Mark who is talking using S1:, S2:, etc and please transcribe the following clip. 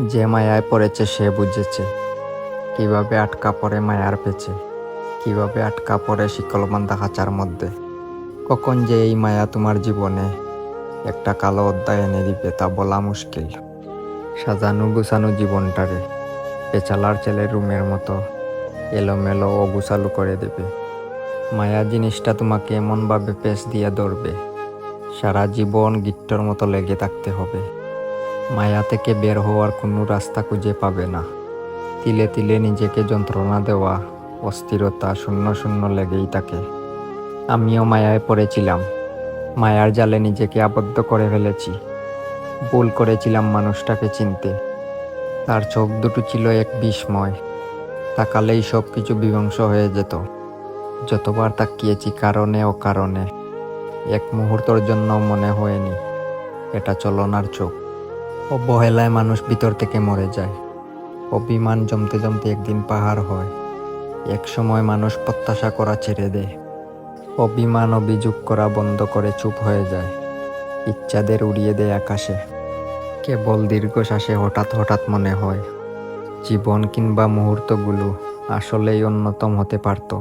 S1: যে মায়ায় পড়েছে সে বুঝেছে। কীভাবে আটকা পড়ে মায়ার পেছে। কীভাবে আটকা পড়ে শিকলবান্ধা খাঁচার মধ্যে। কখন যে এই মায়া তোমার জীবনে একটা কালো অধ্যায় এনে দিবে তা বলা মুশকিল। সাজানো গুছানো জীবনটারে পেচালার ছেলের রুমের মতো এলোমেলো ও গুছালু করে দেবে। মায়া জিনিসটা তোমাকে এমনভাবে পেশ দিয়ে ধরবে। সারা জীবন গিট্টর মতো লেগে থাকতে হবে। মায়া থেকে বের হওয়ার কোনো রাস্তা খুঁজে পাবে না। তিলে তিলে নিজেকে যন্ত্রণা দেওয়া, অস্থিরতা শূন্য শূন্য লেগেই থাকে। আমিও মায়ায় পড়েছিলাম। মায়ার জালে নিজেকে আবদ্ধ করে ফেলেছি। ভুল করেছিলাম মানুষটাকে চিনতে। তার চোখ দুটো ছিল এক বিস্ময়। তাকালেই সব কিছু বিধ্বংস হয়ে যেত। যতবার তাকিয়েছি কারণে ও কারণে এক মুহূর্তর জন্য মনে হয়নি, এটা চলনার চোখ। অবহেলায় মানুষ ভিতর থেকে মরে যায়। অভিমান জমতে জমতে একদিন পাহাড় হয়। এক সময় মানুষ প্রত্যাশা করা ছেড়ে দেয়। অভিমান অভিযোগ করা বন্ধ করে চুপ হয়ে যায়। ইচ্ছাদের উড়িয়ে দেয় আকাশে। কেবল দীর্ঘশ্বাসে হঠাৎ হঠাৎ মনে হয়, জীবন কিংবা মুহূর্তগুলো আসলেই অন্যতম হতে পারতো।